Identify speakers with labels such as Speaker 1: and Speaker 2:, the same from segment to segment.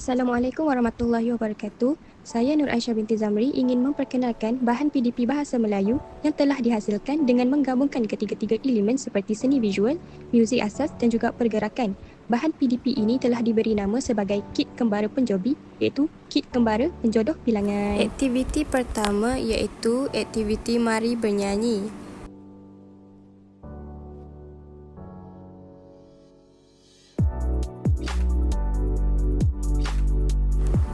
Speaker 1: Assalamualaikum warahmatullahi wabarakatuh. Saya Nur Aisyah binti Zamri ingin memperkenalkan bahan PDP Bahasa Melayu yang telah dihasilkan dengan menggabungkan ketiga-tiga elemen seperti seni visual, muzik asas dan juga pergerakan. Bahan PDP ini telah diberi nama sebagai kit kembara penjobi iaitu kit kembara penjodoh bilangan.
Speaker 2: Aktiviti pertama iaitu aktiviti mari bernyanyi.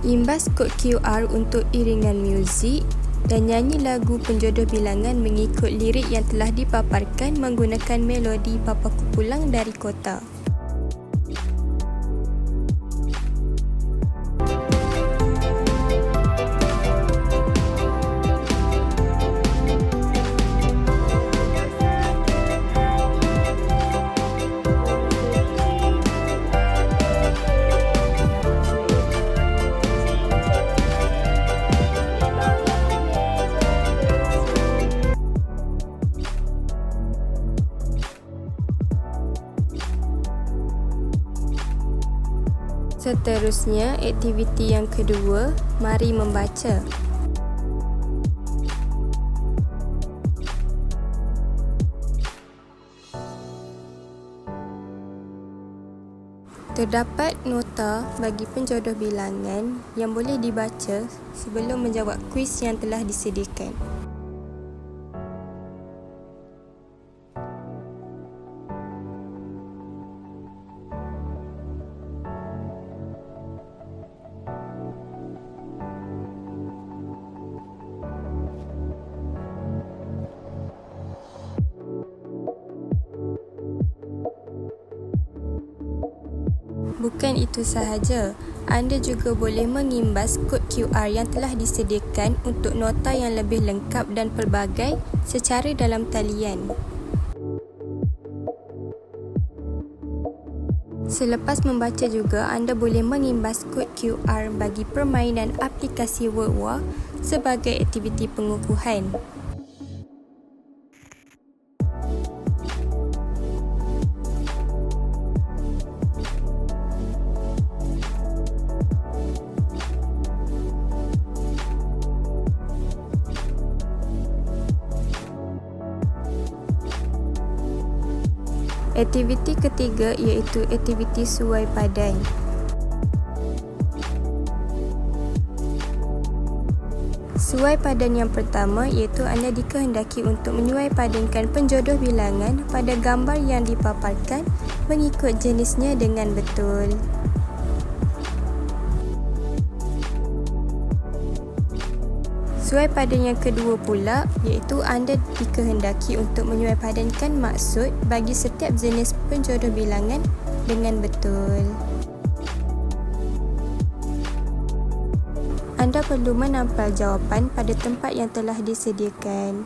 Speaker 2: Imbas kod QR untuk iringan muzik dan nyanyi lagu penjodoh bilangan mengikut lirik yang telah dipaparkan menggunakan melodi Papaku Pulang dari Kota. Seterusnya, aktiviti yang kedua, mari membaca. Terdapat nota bagi penjodoh bilangan yang boleh dibaca sebelum menjawab kuis yang telah disediakan. Bukan itu sahaja, anda juga boleh mengimbas kod QR yang telah disediakan untuk nota yang lebih lengkap dan pelbagai secara dalam talian. Selepas membaca juga, anda boleh mengimbas kod QR bagi permainan aplikasi WordWar sebagai aktiviti pengukuhan. Aktiviti ketiga iaitu aktiviti suai padan. Suai padan yang pertama iaitu anda dikehendaki untuk menyuai padankan penjodoh bilangan pada gambar yang dipaparkan mengikut jenisnya dengan betul. Suai padan yang kedua pula iaitu anda dikehendaki untuk menyuai padankan maksud bagi setiap jenis penjodoh bilangan dengan betul. Anda perlu menampal jawapan pada tempat yang telah disediakan.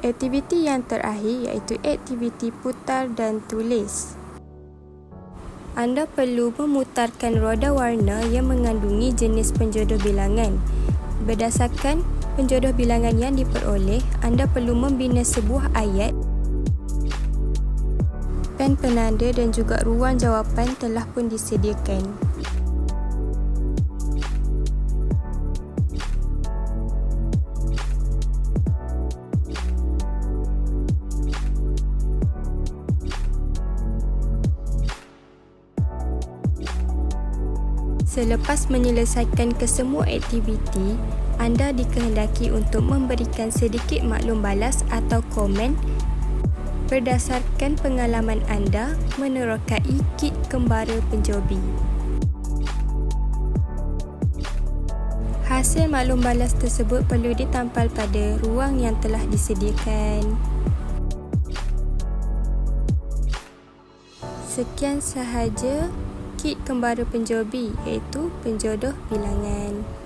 Speaker 2: Aktiviti yang terakhir iaitu aktiviti putar dan tulis. Anda perlu memutarkan roda warna yang mengandungi jenis penjodoh bilangan. Berdasarkan penjodoh bilangan yang diperoleh, anda perlu membina sebuah ayat. Pen penanda dan juga ruang jawapan telah pun disediakan. Selepas menyelesaikan kesemua aktiviti, anda dikehendaki untuk memberikan sedikit maklum balas atau komen berdasarkan pengalaman anda menerokai kit kembara penjobi. Hasil maklum balas tersebut perlu ditampal pada ruang yang telah disediakan. Sekian sahaja kit kembara penjobi iaitu penjodoh bilangan.